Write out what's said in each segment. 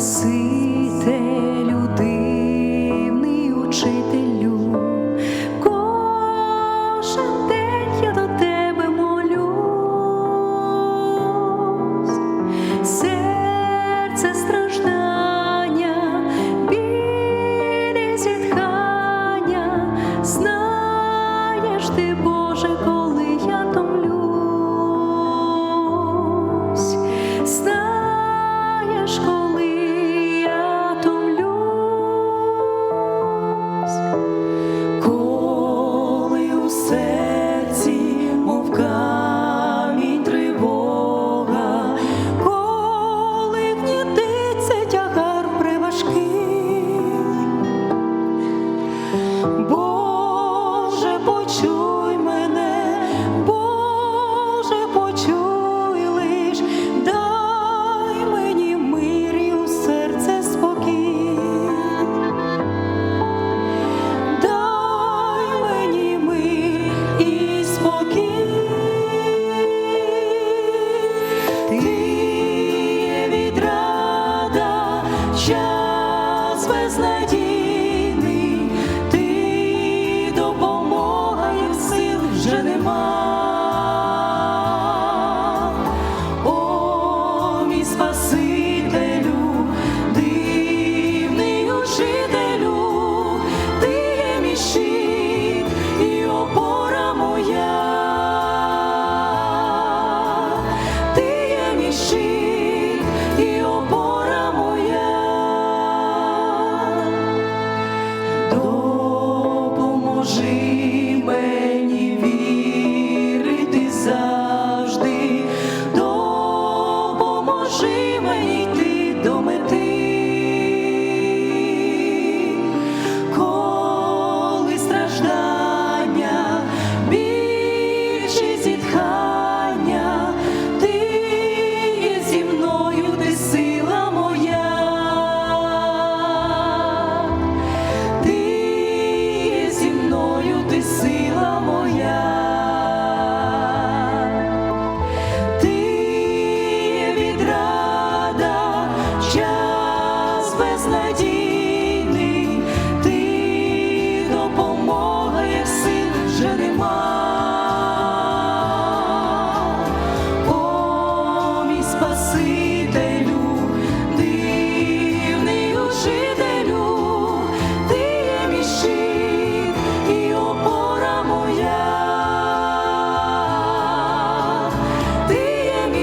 Спасителю, дивний учителю, кожен день до тебе молюсь, серце страждання, білі знаєш ти, Боже.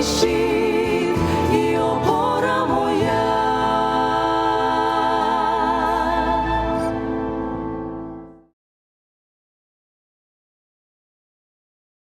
she